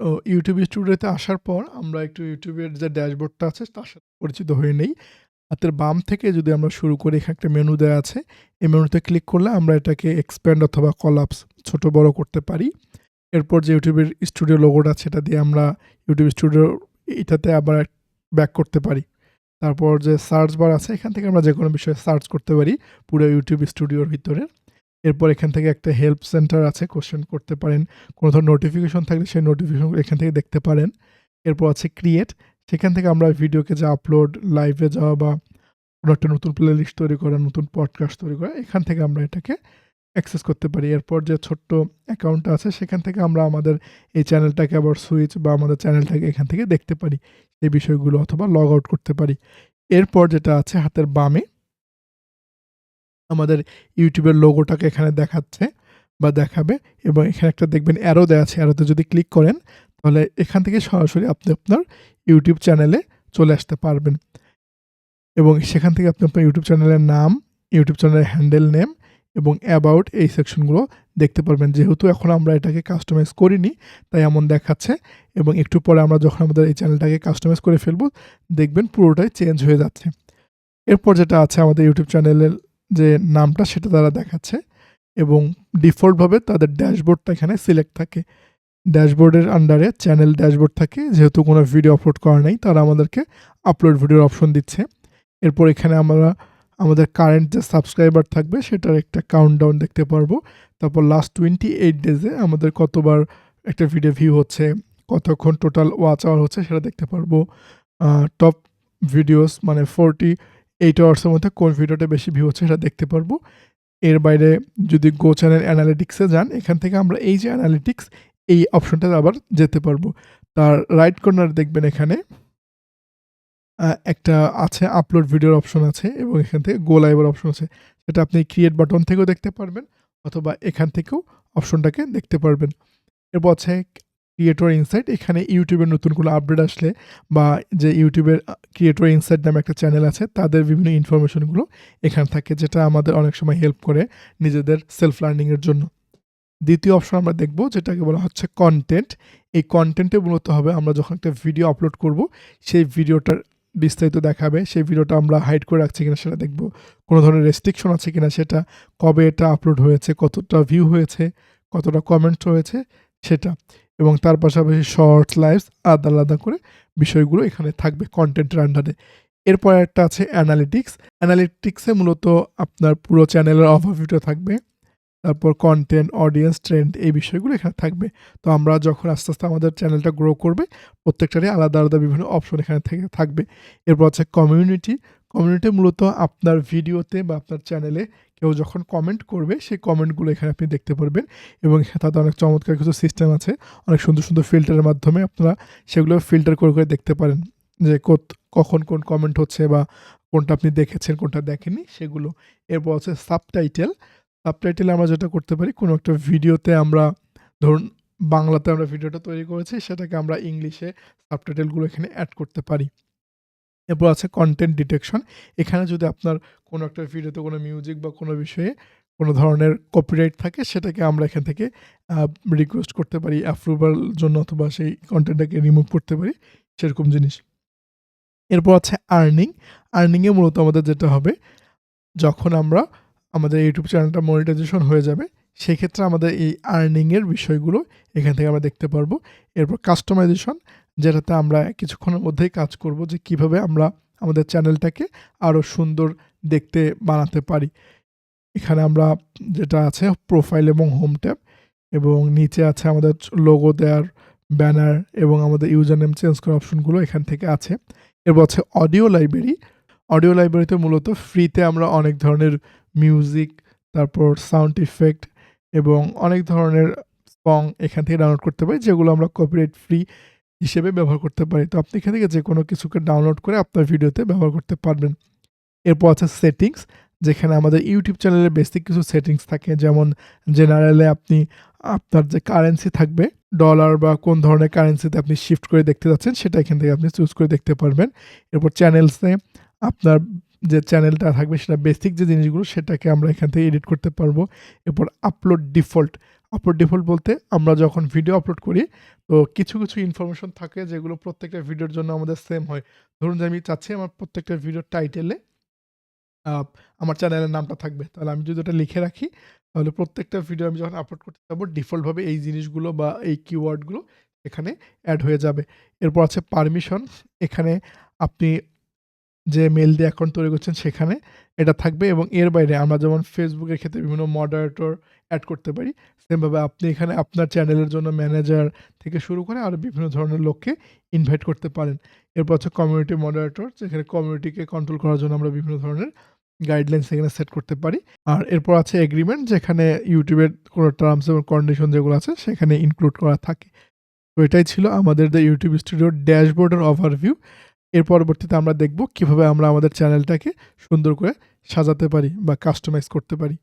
তো ইউটিউব স্টুডিওতে আসার পর আমরা একটু ইউটিউবের যে ড্যাশবোর্ডটা আছে, তার সাথে পরিচিত হয়ে নেই। হাতের বাম থেকে যদি আমরা শুরু করি, এখানে একটা মেনু দেওয়া আছে। এই মেনুতে ক্লিক করলে আমরা এটাকে এক্সপ্যান্ড অথবা কলাপস ছোট বড় করতে পারি। এরপর যে ইউটিউবের স্টুডিও লোগোটা আছে, সেটা দিয়ে আমরা ইউটিউব স্টুডিও এটাতে আবার ব্যাক করতে পারি। তারপর যে সার্চ বার আছে, এখান থেকে আমরা যে কোনো বিষয়ে সার্চ করতে পারি, পুরো ইউটিউব স্টুডিওর ভিতরে। এরপর এখান থেকে একটা হেল্প সেন্টার আছে কোশ্চেন করতে পারেন। কোনো ধরনের নোটিফিকেশন থাকলে সেই নোটিফিকেশনগুলো এখান থেকে দেখতে পারেন। এরপর আছে ক্রিয়েট সেখান থেকে আমরা ভিডিওকে যে আপলোড, লাইভে যাওয়া বা কোনো একটা নতুন প্লে লিস্ট তৈরি করা, নতুন পডকাস্ট তৈরি করা এখান থেকে আমরা এটাকে অ্যাক্সেস করতে পারি। এরপর যে ছোট্ট অ্যাকাউন্টটা আছে সেখান থেকে আমরা আমাদের এই চ্যানেলটাকে আবার সুইচ বা আমাদের চ্যানেলটাকে এখান থেকে দেখতে পারি। এই বিষয়গুলো অথবা লগ আউট করতে পারি। এরপর যেটা আছে হাতের বামে আমাদের ইউটিউবের লোগোটাকে এখানে দেখাচ্ছে বা দেখাবে এবং এখানে একটা দেখবেন অ্যারো দেয়া আছে। অ্যারোতে যদি ক্লিক করেন তাহলে এখান থেকে সরাসরি আপনি আপনার ইউটিউব চ্যানেলে চলে আসতে পারবেন। এবং সেখান থেকে আপনি আপনার ইউটিউব চ্যানেলের নাম, ইউটিউব চ্যানেলের হ্যান্ডেল নেম এবং অ্যাবাউট এই সেকশনগুলো দেখতে পারবেন। যেহেতু এখন আমরা এটাকে কাস্টমাইজ করিনি তাই এমন দেখাচ্ছে এবং একটু পরে আমরা যখন আমাদের এই চ্যানেলটাকে কাস্টমাইজ করে ফেলব দেখবেন পুরোটাই চেঞ্জ হয়ে যাচ্ছে। এরপর যেটা আছে আমাদের ইউটিউব চ্যানেলের যে নামটা সেটা তারা দেখাচ্ছে এবং ডিফল্টভাবে তাদের ড্যাশবোর্ডটা এখানে সিলেক্ট থাকে। ড্যাশবোর্ডের আন্ডারে চ্যানেল ড্যাশবোর্ড থাকে। যেহেতু কোনো ভিডিও আপলোড করা নাই তারা আমাদেরকে আপলোড ভিডিওর অপশন দিচ্ছে। এরপর এখানে আমরা আমাদের কারেন্ট যে সাবস্ক্রাইবার থাকবে সেটার একটা কাউন্টডাউন দেখতে পারব। তারপর লাস্ট 28 ডেজে আমাদের কতবার একটা ভিডিও ভিউ হচ্ছে, কতক্ষণ টোটাল ওয়াচ আওয়ার হচ্ছে সেটা দেখতে পারব। টপ ভিডিওস মানে 48 আওয়ার্সের মধ্যে কোন ভিডিওটা বেশি ভিউ হচ্ছে সেটা দেখতে পারব। এর বাইরে যদি গো চ্যানেল অ্যানালিটিক্সে যান, এখান থেকে আমরা এই যে অ্যানালিটিক্স এই অপশনটাতে আবার যেতে পারব। তার রাইট কর্নার দেখবেন এখানে একটা আছে আপলোড ভিডিওর অপশন আছে এবং এখান থেকে গো লাইভ এর অপশন আছে। সেটা আপনি ক্রিয়েট বাটন থেকেও দেখতে পারবেন অথবা এখান থেকেও অপশনটাকে দেখতে পারবেন। এরপর আছে ক্রিয়েটর ইনসাইট এখানে ইউটিউবের নতুন কোনো আপডেট আসলে বা যে ইউটিউবের ক্রিয়েটর ইনসাইট নামে একটা চ্যানেল আছে তাদের বিভিন্ন ইনফরমেশনগুলো এখানে থাকে যেটা আমাদের অনেক সময় হেল্প করে নিজেদের সেলফ লার্নিংয়ের জন্য। দ্বিতীয় অপশন আমরা দেখব যেটাকে বলা হচ্ছে কনটেন্ট। এই কনটেন্টে মূলত হবে আমরা যখন একটা ভিডিও আপলোড করব সেই ভিডিওটার বিস্তারিত দেখাবে। সেই ভিডিওটা আমরা হাইড করে রাখছি কিনা সেটা দেখব। কোনো ধরনের রেস্ট্রিকশন আছে কিনা সেটা, কবে এটা আপলোড হয়েছে, কতটা ভিউ হয়েছে, কতটা কমেন্টস হয়েছে সেটা। এবং তার পাশাপাশি শর্টস, লাইভস আলাদা, আলাদা করে বিষয়গুলো এখানে থাকবে কনটেন্টের আন্ডারে। এরপর একটা আছে অ্যানালিটিক্স। অ্যানালিটিক্সে মূলত আপনার পুরো চ্যানেলের ওভারভিউটা থাকবে। তারপর কন্টেন্ট অডিয়েন্স, ট্রেন্ড এই বিষয়গুলো এখানে থাকবে। তো আমরা যখন আস্তে, আস্তে আমাদের চ্যানেলটা গ্রো করবে প্রত্যেকটারই আলাদা, আলাদা বিভিন্ন অপশন এখানে থেকে থাকবে। এরপর আছে কমিউনিটি। কমিউনিটি মূলত আপনার ভিডিওতে বা আপনার চ্যানেলে কেউ যখন কমেন্ট করবে সেই কমেন্টগুলো এখানে আপনি দেখতে পারবেন এবং তাতে অনেক চমৎকার কিছু সিস্টেম আছে। অনেক সুন্দর, সুন্দর ফিল্টারের মাধ্যমে আপনারা সেগুলো ফিল্টার করে, করে দেখতে পারেন। যে কখন কোন কমেন্ট হচ্ছে বা কোনটা আপনি দেখেছেন, কোনটা দেখেননি সেগুলো। এরপর আছে সাবটাইটেল। সাবটাইটেলে আমরা যেটা করতে পারি কোনো একটা ভিডিওতে আমরা ধরুন বাংলাতে আমরা ভিডিওটা তৈরি করেছি সেটাকে আমরা ইংলিশে সাবটাইটেলগুলো এখানে অ্যাড করতে পারি। এরপর আছে কন্টেন্ট ডিটেকশন। এখানে যদি আপনার কোনো একটা ভিডিওতে কোনো মিউজিক বা কোনো বিষয়ে কোনো ধরনের কপিরাইট থাকে, সেটাকে আমরা এখান থেকে রিকোয়েস্ট করতে পারি অ্যাপ্রুভাল জন্য অথবা সেই কন্টেন্টটাকে রিমুভ করতে পারি, সেরকম জিনিস। এরপর আছে আর্নিং। আর্নিংয়ে মূলত আমাদের যেটা হবে, যখন আমরা আমাদের ইউটিউব চ্যানেলটা মনিটাইজেশন হয়ে যাবে সেক্ষেত্রে আমাদের এই আর্নিংয়ের বিষয়গুলো এখান থেকে আমরা দেখতে পারব। এরপর কাস্টমাইজেশন যেটাতে আমরা কিছুক্ষণের মধ্যেই কাজ করব যে কীভাবে আমরা আমাদের চ্যানেলটাকে আরও সুন্দর দেখতে বানাতে পারি। এখানে আমরা যেটা আছে প্রোফাইল এবং হোম ট্যাব এবং নিচে আছে আমাদের লোগো দেওয়ার ব্যানার এবং আমাদের ইউজার নেম চেঞ্জ করার অপশনগুলো এখান থেকে আছে। এরপর আছে অডিও লাইব্রেরি। অডিও লাইব্রেরিতে মূলত ফ্রিতে আমরা অনেক ধরনের মিউজিক, তারপর সাউন্ড ইফেক্ট এবং অনেক ধরনের সং এখান থেকে ডাউনলোড করতে পারি, যেগুলো আমরা কপিরাইট ফ্রি হিসেবে ব্যবহার করতে পারি। তো আপনি এখান থেকে যে কোনো কিছুকে ডাউনলোড করে আপনার ভিডিওতে ব্যবহার করতে পারবেন। এরপর আছে সেটিংস যেখানে আমাদের ইউটিউব চ্যানেলের বেসিক কিছু সেটিংস থাকে যেমন জেনারেলে আপনি আপনার যে কারেন্সি থাকবে ডলার বা কোন ধরনের কারেন্সিতে আপনি শিফট করে দেখতে যাচ্ছেন, সেটা এখান থেকে আপনি চুজ করে দেখতে পারবেন। এরপর চ্যানেলসে আপনার যে চ্যানেলটা থাকবে সেটা বেসিক যে জিনিসগুলো সেটাকে আমরা এখান থেকে এডিট করতে পারব। এরপর আপলোড ডিফল্ট আপলোড ডিফল্ট বলতে আমরা যখন ভিডিও আপলোড করি তো কিছু, কিছু ইনফরমেশন থাকে যেগুলো প্রত্যেকটা ভিডিওর জন্য আমাদের সেম হয়। ধরুন যে আমি চাচ্ছি আমার প্রত্যেকটা ভিডিওর টাইটেলে আমার চ্যানেলের নামটা থাকবে। তাহলে আমি যদি ওটা লিখে রাখি তাহলে প্রত্যেকটা ভিডিও আমি যখন আপলোড করতে যাব ডিফল্টভাবে এই জিনিসগুলো বা এই কিওয়ার্ডগুলো এখানে অ্যাড হয়ে যাবে। এরপর আছে পারমিশন এখানে আপনি যে মেইল দিয়ে অ্যাকাউন্ট তৈরি করছেন সেখানে এটা থাকবে এবং এর বাইরে আমরা যেমন ফেসবুকের ক্ষেত্রে বিভিন্ন মডারেটর অ্যাড করতে পারি। সেমভাবে আপনি এখানে আপনার চ্যানেলের জন্য ম্যানেজার থেকে শুরু করে আরও বিভিন্ন ধরনের লোককে ইনভাইট করতে পারেন। এরপর হচ্ছে কমিউনিটি মডারেটর যেখানে কমিউনিটিকে কন্ট্রোল করার জন্য আমরা বিভিন্ন ধরনের গাইডলাইন সেখানে সেট করতে পারি। আর এরপর আছে এগ্রিমেন্ট যেখানে ইউটিউবের কোনো টার্মস এবং কন্ডিশন যেগুলো আছে সেখানে ইনক্লুড করা থাকে। তো এটাই ছিল আমাদের দ্য ইউটিউব স্টুডিওর ড্যাশবোর্ডের ওভারভিউ। এর পরবর্তীতে আমরা দেখব কীভাবে আমরা আমাদের চ্যানেলটাকে সুন্দর করে সাজাতে পারি বা কাস্টমাইজ করতে পারি।